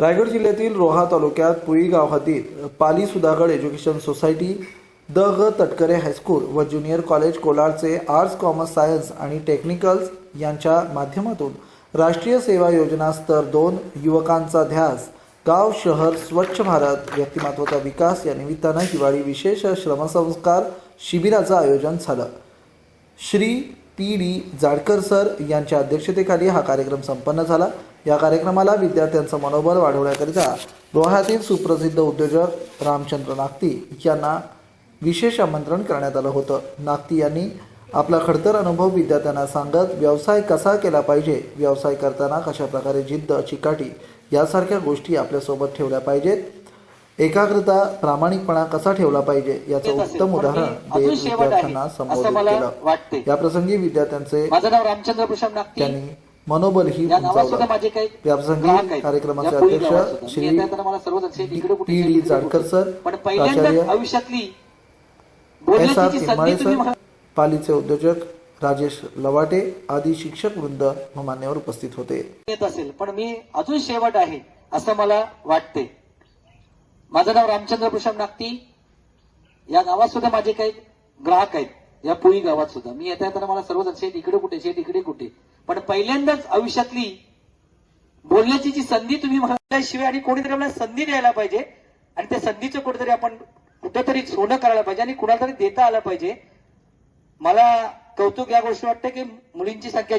रायगड जिल्ह्यातील रोहा तालुक्यात पुई हद्दीत Pali Sudhagad education society the ग तटकरे हायस्कूल व ज्युनियर कॉलेज कोलारचे आर्ट्स कॉमर्स सायन्स आणि टेक्निकल्स यांच्या माध्यमातून राष्ट्रीय सेवा योजना स्तर दोन युवकांचा ध्यास गाव शहर स्वच्छ भारत व्यक्तिमत्वाचा विकास या निमित्तानं हिवाळी विशेष श्रमसंस्कार शिबिराचं आयोजन झालं. Shri P D Jadkar sir यांच्या अध्यक्षतेखाली हा कार्यक्रम संपन्न झाला. या कार्यक्रमाला विद्यार्थ्यांचं मनोबल वाढवण्याकरिता रोह्यातील सुप्रसिद्ध उद्योजक रामचंद्र नागती यांना विशेष आमंत्रण करण्यात आलं होतं. नागती यांनी आपला खडतर अनुभव विद्यार्थ्यांना सांगत व्यवसाय कसा केला पाहिजे? व्यवसाय करताना कशा प्रकारे जिद्द चिकाटी यासारख्या गोष्टी आपल्यासोबत ठेवल्या पाहिजेत? एकाग्रता प्रामाणिकपणा कसा ठेवला पाहिजे? याचं. उत्तम उदाहरण देत विद्यार्थ्यांना संबोधित केलं. याप्रसंगी विद्यार्थ्यांचे त्यांनी याप्रसंगी ग्राहक आहेत. कार्यक्रमाचे अध्यक्ष. श्री जाडकर. सर मला पालीचे उद्योजक राजेश लवाटे आदी शिक्षक वृंद मान्यवर उपस्थित होते. येत असेल. पण मी अजून शेवट आहे असं मला वाटते. माझं नाव रामचंद्र प्रशांत नागती. या गावात सुद्धा माझे काही ग्राहक आहेत. या पुळी गावात सुद्धा. मी येता येताना मला सर्वजण शेठ इकडे कुठे शेठ इकडे कुठे. पण पहिल्यांदाच आयुष्यातली बोलण्याची जी संधी तुम्ही म्हणाल्याशिवाय आणि कोणीतरी आपल्याला संधी द्यायला पाहिजे आणि त्या संधीचं कुठेतरी आपण कुठेतरी सोनं करायला पाहिजे आणि कुणाला तरी देता आलं पाहिजे. मला कौतुक या गोष्टी वाटतं की मुलींची संख्या